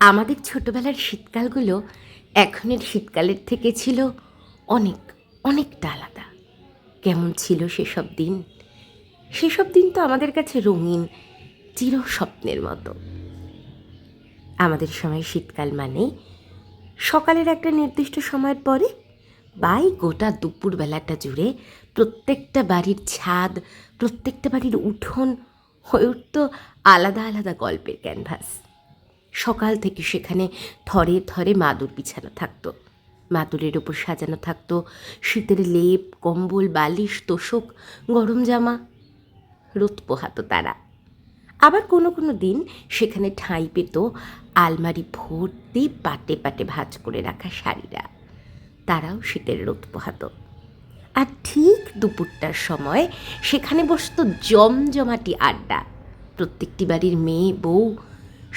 আমাদের ছোটবেলার শীতকালগুলো এখনের শীতকালের থেকে ছিল অনেক, অনেকটা আলাদা। কেমন ছিল সেসব দিন? সেসব দিন তো আমাদের কাছে রঙিন চির স্বপ্নের মতো। আমাদের সময় শীতকাল মানে সকালের একটা নির্দিষ্ট সময়ের পরে বাই গোটা দুপুরবেলাটা জুড়ে প্রত্যেকটা বাড়ির ছাদ, প্রত্যেকটা বাড়ির উঠোন হয়ে উঠত আলাদা আলাদা গল্পের ক্যানভাস। সকাল থেকে সেখানে থরে থরে মাদুর বিছানো থাকতো। মাদুরের ওপর সাজানো থাকতো শীতের লেপ, কম্বল, বালিশ, তোষক, গরম জামা। রোদ পোহাতো তারা। আবার কোনো কোনো দিন সেখানে ঠাঁই পেত আলমারি ভর্তি পাটে পাটে ভাজ করে রাখা শাড়িরা। তারাও শীতের রোদ পোহাতো। আর ঠিক দুপুরটার সময় সেখানে বসতো জমজমাটি আড্ডা। প্রত্যেকটি বাড়ির মেয়ে, বউ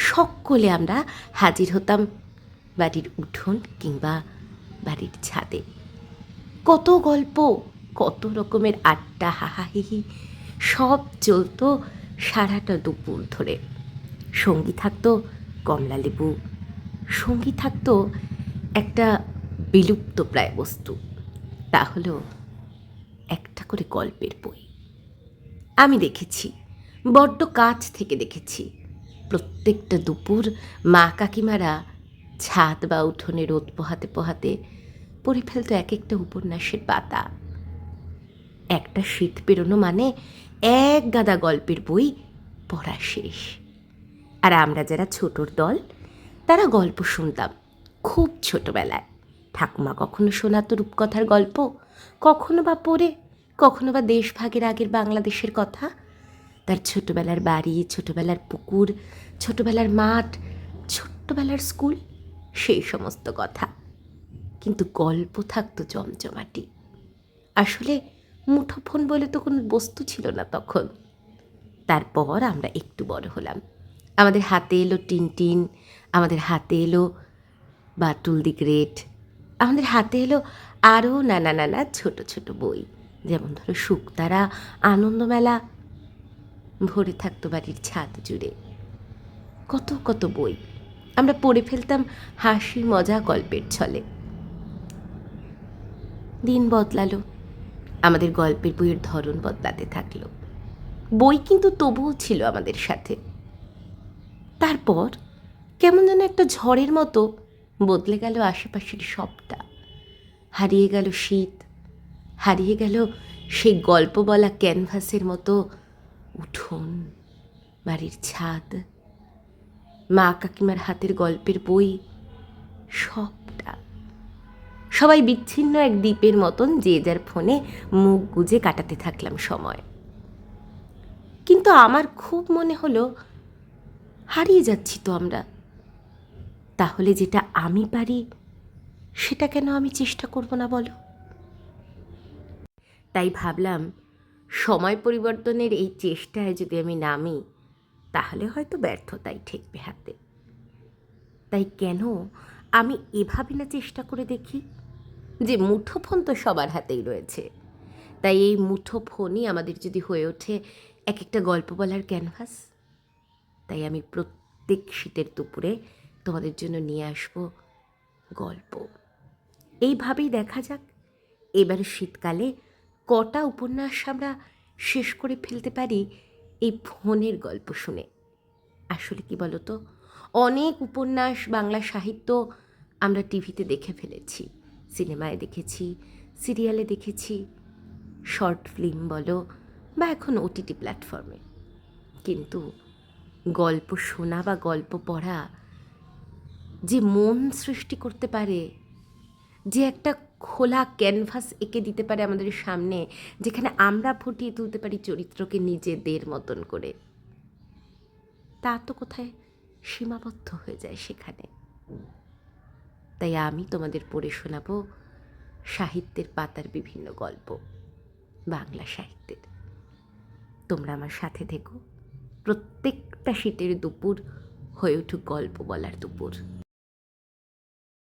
সকলে আমরা হাজির হতাম বাড়ির উঠোন কিংবা বাড়ির ছাদে। কত গল্প, কত রকমের আড্ডা, হাহাহিহি, সব চলতো সারাটা দুপুর ধরে। সঙ্গী থাকতো কমলা লেবু, সঙ্গী থাকতো একটা বিলুপ্ত প্রায় বস্তু। তা হলো একটা করে গল্পের বই। আমি দেখেছি, বড্ড কাছ থেকে দেখেছি। প্রত্যেকটা দুপুর মা কাকিমারা ছাদ বা উঠোনে রোদ পোহাতে পোহাতে পড়ে ফেলতো এক একটা উপন্যাসের পাতা। একটা শীত পেরোনো মানে এক গাদা গল্পের বই পড়া শেষ। আর আমরা যারা ছোটর দল, তারা গল্প শুনতাম খুব ছোটবেলায়। ঠাকুমা কখনো শোনাতো রূপকথার গল্প, কখনো বা পড়ে, কখনো বা দেশভাগের আগের বাংলাদেশের কথা তার ছোটবেলার বাড়ি, ছোটবেলার পুকুর, ছোটবেলার মাঠ ছোট্টবেলার স্কুল, সেই সমস্ত কথা। কিন্তু গল্প থাকতো জমজমাটি। আসলে মুঠোফোন বলে তো কোনো বস্তু ছিল না তখন। তারপর আমরা একটু বড় হলাম। আমাদের হাতে এলো টিনটিন, আমাদের হাতে এলো বাটুল দি গ্রেট, আমাদের হাতে এলো আরও নানা নানা ছোট ছোট বই। যেমন ধরো শুকতারা, আনন্দমেলা ভরে থাকতো বাড়ির ছাদ জুড়ে। কত কত বই। আমরা পড়ে ফেলতাম হাসি মজা গল্পের ছলে। দিন বদলালো। আমাদের গল্পের বইয়ের ধরন বদলাতে থাকল। বই কিন্তু তবুও ছিল আমাদের সাথে। তারপর কেমন যেন একটা ঝড়ের মতো বদলে গেল আশেপাশের সবটা। হারিয়ে গেল শীত। হারিয়ে গেল সেই গল্প বলা ক্যানভাসের মতো উঠোন, বাড়ির ছাদ, মা কাকিমার হাতের গল্পের বই, সবটা। সবাই বিচ্ছিন্ন এক দ্বীপের মতন যে যার ফোনে মুখ গুজে কাটাতে থাকলাম সময়। কিন্তু আমার খুব মনে হলো, হারিয়ে যাচ্ছি তো আমরা। তাহলে যেটা আমি পারি, সেটা কেন আমি চেষ্টা করব না বলো? তাই ভাবলাম সময় পরিবর্তনের এই চেষ্টায় যদি আমি নামি, তাহলে হয়তো ব্যর্থতাই ঠেকবে হাতে। তাই কেন আমি এভাবে না চেষ্টা করে দেখি? যে মুঠোফোন তো সবার হাতেই রয়েছে। তাই এই মুঠোফোনই আমাদের যদি হয়ে ওঠে এক একটা গল্প বলার ক্যানভাস? তাই আমি প্রত্যেক শীতের দুপুরে তোমাদের জন্য নিয়ে আসব গল্প। এইভাবেই দেখা যাক। এবার শীতকালে কটা উপন্যাস আমরা শেষ করে ফেলতে পারি এই ফোনের গল্প শুনে? আসলে কি বলো তো অনেক উপন্যাস, বাংলা সাহিত্য আমরা টিভিতে দেখে ফেলেছি, সিনেমায় দেখেছি, সিরিয়ালে দেখেছি, শর্ট ফিল্ম বলো বা এখন ওটিটি প্ল্যাটফর্মে। কিন্তু গল্প শোনা বা গল্প পড়া যে মন সৃষ্টি করতে পারে, যে একটা খোলা ক্যানভাস এঁকে দিতে পারে আমাদের সামনে, যেখানে আমরা ফুটিয়ে তুলতে পারি চরিত্রকে নিজেদের মতন করে। তা তো কোথায়? সীমাবদ্ধ হয়ে যায় সেখানে। তাই আমি তোমাদের পড়ে শোনাবো সাহিত্যের পাতার বিভিন্ন গল্প, বাংলা সাহিত্যের। তোমরা আমার সাথে থেকো। প্রত্যেকটা শীতের দুপুর হয়ে উঠুক গল্প বলার দুপুর।